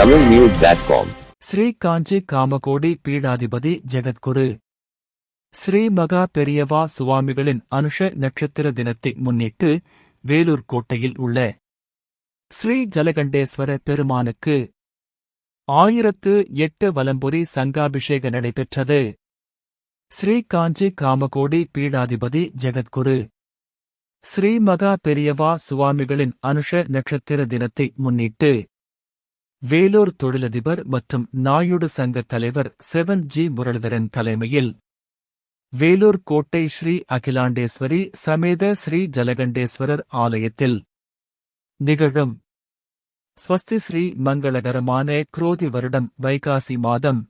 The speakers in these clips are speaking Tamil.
tamilnews.com ஸ்ரீ காஞ்சி காமகோடி பீடாதிபதி ஜெகத்குரு. ஸ்ரீ மகா பெரியவா சுவாமிகளின் அனுஷ நட்சத்திர தினத்தை முன்னிட்டு வேலூர் கோட்டையில் உள்ள ஸ்ரீ ஜலகண்டேஸ்வர பெருமானுக்கு ஆயிரத்து எட்டு வலம்புரி சங்காபிஷேக நடைபெற்றது. ஸ்ரீ காஞ்சி காமகோடி பீடாதிபதி ஜெகத்குரு. ஸ்ரீ மகா பெரியவா சுவாமிகளின் அனுஷ நட்சத்திர தினத்தை முன்னிட்டு வேலூர் தொழிலதிபர் மற்றும் நாயுடு சங்க தலைவர் செவன் ஜி முரளிதரன் தலைமையில் வேலூர் கோட்டை ஸ்ரீ அகிலாண்டேஸ்வரி சமேத ஸ்ரீ ஜலகண்டேஸ்வரர் ஆலயத்தில் நிகழும் ஸ்வஸ்தி ஸ்ரீ மங்களகரமான குரோதி வருடம் வைகாசி மாதம்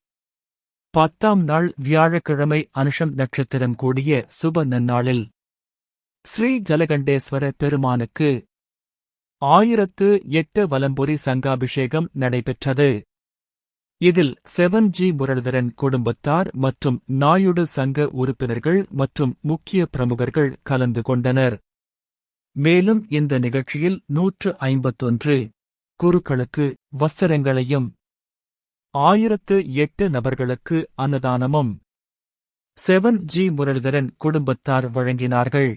பத்தாம் நாள் வியாழக்கிழமை அனுஷம் நட்சத்திரம் கூடிய சுப நன்னாளில் ஸ்ரீ ஜலகண்டேஸ்வர பெருமானுக்கு ஆயிரத்து எட்டு வலம்புரி சங்காபிஷேகம் நடைபெற்றது. இதில் செவன் ஜி முரளிதரன் குடும்பத்தார் மற்றும் நாயுடு சங்க உறுப்பினர்கள் மற்றும் முக்கிய பிரமுகர்கள் கலந்து கொண்டனர். மேலும் இந்த நிகழ்ச்சியில் நூற்று ஐம்பத்தொன்று குருக்களுக்கு வஸ்திரங்களையும் ஆயிரத்து எட்டு நபர்களுக்கு அன்னதானமும் செவன் ஜி முரளிதரன் குடும்பத்தார் வழங்கினார்கள்.